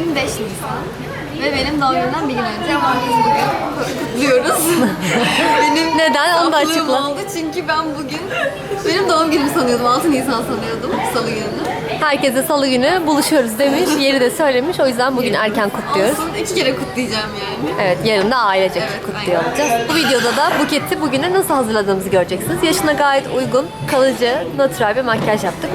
Bugün 5 Nisan ve benim doğum günümden bir gün önce ama biz bugün kutluyoruz. benim Neden? Onu da saflığım açıkla. oldu çünkü ben bugün benim doğum günümü sanıyordum. 6 Nisan sanıyordum salı gününü. Herkese salı günü buluşuyoruz demiş. Yeri de söylemiş. O yüzden bugün erken kutluyoruz. Olsun iki kere kutlayacağım yani. Evet, yarın da ailecek Evet, kutluyor aynen. olacağız. Bu videoda da buketi bugüne nasıl hazırladığımızı göreceksiniz. Yaşına gayet uygun, kalıcı, natural bir makyaj yaptık.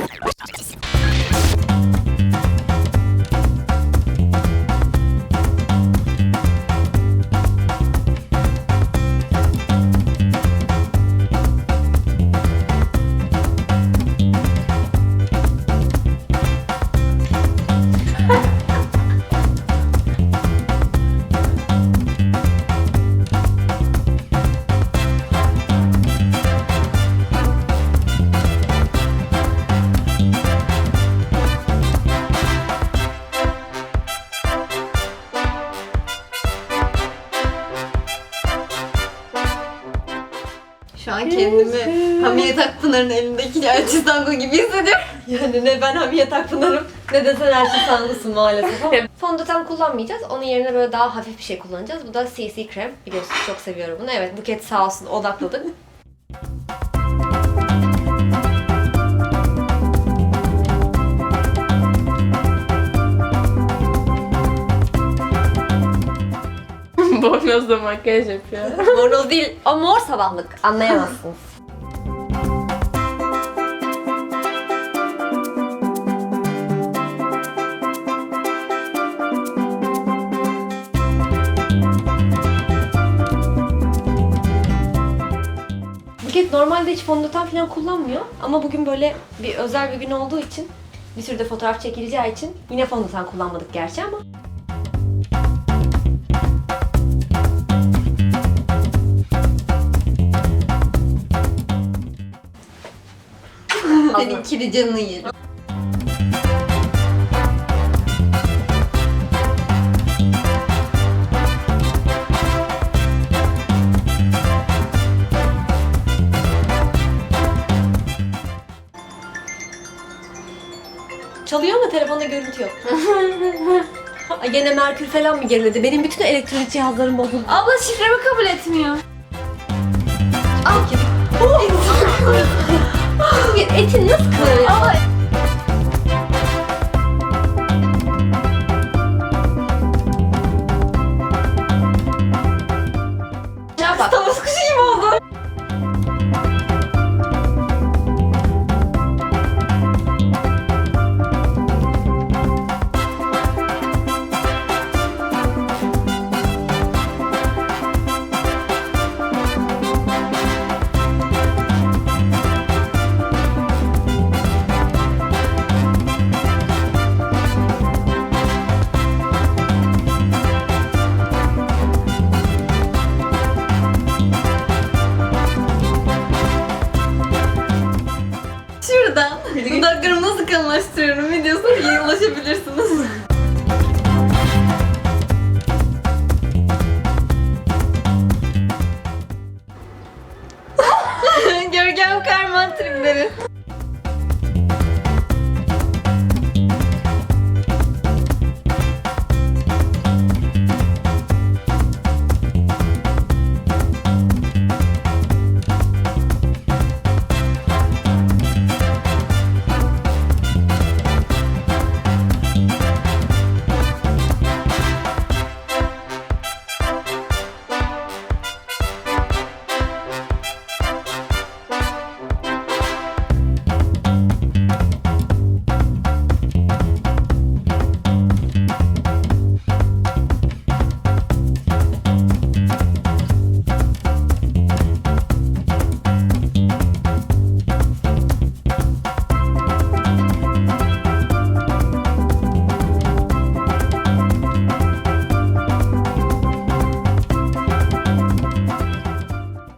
Şu an kendimi Hamiyet Akpınar'ın elindeki Elçi Tango gibi hissediyorum. Yani ne ben Hamiye Takpınar'ım ne de sen Elçin Sandı'sın maalesef ama. Fondöten kullanmayacağız. Onun yerine böyle daha hafif bir şey kullanacağız. Bu da CC krem. Biliyorsunuz çok seviyorum bunu. Evet Buket sağ olsun odakladık. Bornozla makyaj yapıyor. Mor değil. O mor sabahlık. Anlayamazsınız. Buket normalde hiç fondöten falan kullanmıyor ama bugün böyle bir özel bir gün olduğu için bir sürü de fotoğraf çekileceği için yine fondöten kullanmadık gerçi ama Senin kiri canını yerim. Çalıyor ama telefonda görüntü yok. Ay, Gene Merkür falan mı geriledi? Benim bütün elektronik cihazlarım bozuldu. Abla şifremi kabul etmiyor. Etin nasıl kırılıyor? Dudaklarımı nasıl kalınlaştırıyorum videosuna ulaşabilirsiniz. Görkem Karman tripleri.